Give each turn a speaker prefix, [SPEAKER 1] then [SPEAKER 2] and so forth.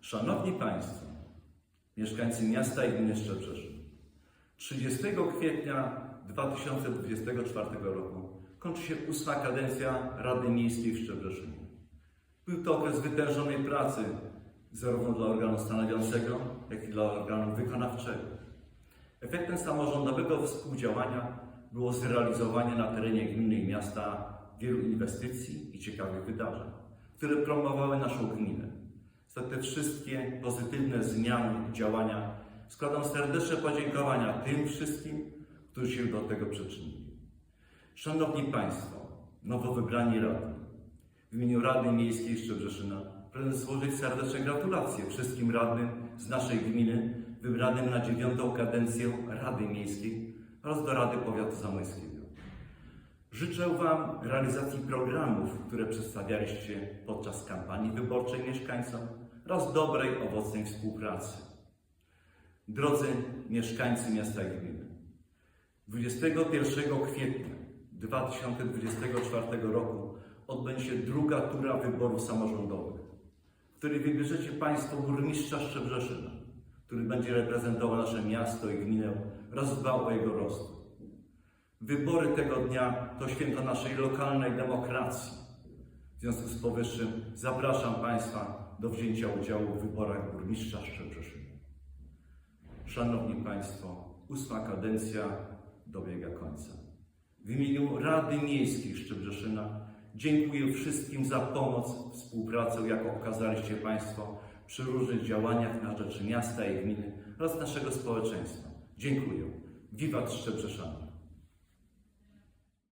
[SPEAKER 1] Szanowni Państwo, mieszkańcy miasta i gminy Szczebrzeszyn, 30 kwietnia 2024 roku kończy się ósma kadencja Rady Miejskiej w Szczebrzeszynie. Był to okres wytężonej pracy zarówno dla organu stanowiącego, jak i dla organu wykonawczego. Efektem samorządowego współdziałania było zrealizowanie na terenie gminy i miasta wielu inwestycji i ciekawych wydarzeń, które promowały naszą gminę. Za te wszystkie pozytywne zmiany i działania składam serdeczne podziękowania tym wszystkim, którzy się do tego przyczynili. Szanowni Państwo, nowo wybrani radni, w imieniu Rady Miejskiej Szczebrzeszyna pragnę złożyć serdeczne gratulacje wszystkim radnym z naszej gminy wybranym na dziewiątą kadencję Rady Miejskiej oraz do Rady Powiatu Zamojskiego. Życzę Wam realizacji programów, które przedstawialiście podczas kampanii wyborczej mieszkańcom oraz dobrej, owocnej współpracy. Drodzy mieszkańcy miasta i gminy, 21 kwietnia 2024 roku odbędzie się druga tura wyborów samorządowych, w której wybierzecie Państwo burmistrza Szczebrzeszyna, który będzie reprezentował nasze miasto i gminę oraz dbał o jego rozwój. Wybory tego dnia to święto naszej lokalnej demokracji. W związku z powyższym zapraszam Państwa do wzięcia udziału w wyborach burmistrza Szczebrzeszyna. Szanowni Państwo, ósma kadencja dobiega końca. W imieniu Rady Miejskiej Szczebrzeszyna dziękuję wszystkim za pomoc, współpracę, jaką okazaliście Państwo przy różnych działaniach na rzecz miasta i gminy oraz naszego społeczeństwa. Dziękuję. Wiwat Szczebrzeszany.